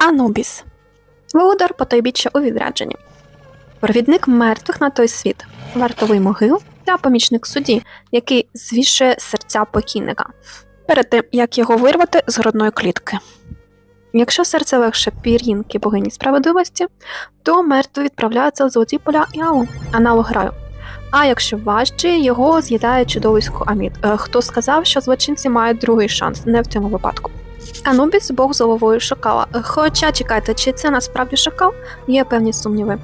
Анубіс. Володар потойбіччя у відрядженні. Провідник мертвих на той світ. Вартовий могил та помічник судді, який звішує серця покійника перед тим, як його вирвати з грудної клітки. Якщо серце легше пір'їнки богині справедливості, то мертвий відправляється в золоті поля Яу, аналог раю. А якщо важче, його з'їдає чудовисько Амід. Е, Хто сказав, що злочинці мають другий шанс, не в цьому випадку. Анубіс бог з головою шакала. Хоча чекайте, чи це насправді шакал, є певні сумніви.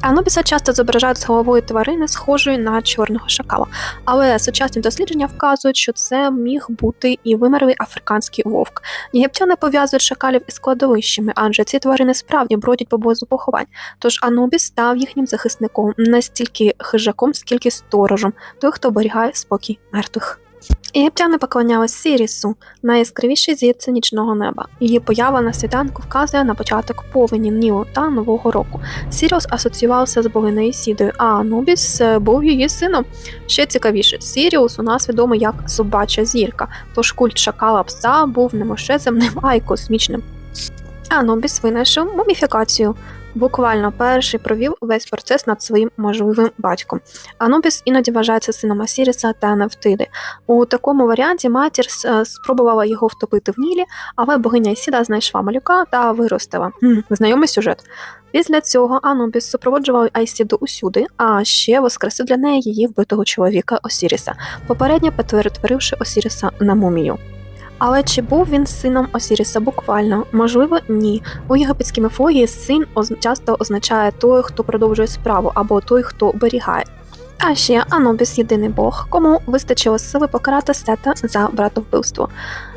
Анубіса часто зображають з головою тварини, схожої на чорного шакала, але сучасні дослідження вказують, що це міг бути і вимерлий африканський вовк. Єгиптяни пов'язують шакалів із кладовищами, адже ці тварини справді бродять поблизу поховань. Тож Анубіс став їхнім захисником не стільки хижаком, скільки сторожем, той, хто оберігає спокій мертвих. Єгиптяни поклонялись Сірісу, найяскравішій зірці нічного неба. Її поява на світанку вказує на початок повені Нілу та Нового року. Сіріус асоціювався з богинею Сідою, а Анубіс е, був її сином. Ще цікавіше, Сіріус у нас відомий як собача зірка, тож культ шакала пса був не лише земним, а й космічним. Анубіс винайшов муміфікацію. Буквально перший провів весь процес над своїм можливим батьком. Анубіс іноді вважається сином Асіріса та Нефтиди. У такому варіанті матір е, спробувала його втопити в Нілі, але богиня Ісіда знайшла малюка та виростила. Знайомий сюжет. Після цього Анубіс супроводжував Айсіду усюди, а ще воскресив для неї її вбитого чоловіка Осіріса, попередньо перетворивши Осіріса на мумію. Але чи був він сином Осіріса буквально? Можливо, ні. У єгипетській міфології син часто означає той, хто продовжує справу, або той, хто оберігає. А ще Анубіс єдиний бог, кому вистачило сили покарати Сета за братовбивство.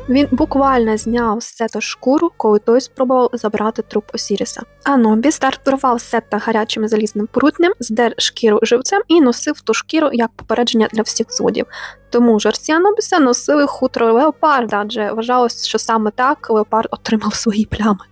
Він буквально зняв з Сета шкуру, коли той спробував забрати труп Осіріса. Анубіс тартурував Сета гарячим залізним прутнем, здер шкіру живцем і носив ту шкіру як попередження для всіх злодів. Тому жерці Анубіса носили хутро леопарда, адже вважалось, що саме так леопард отримав свої плями.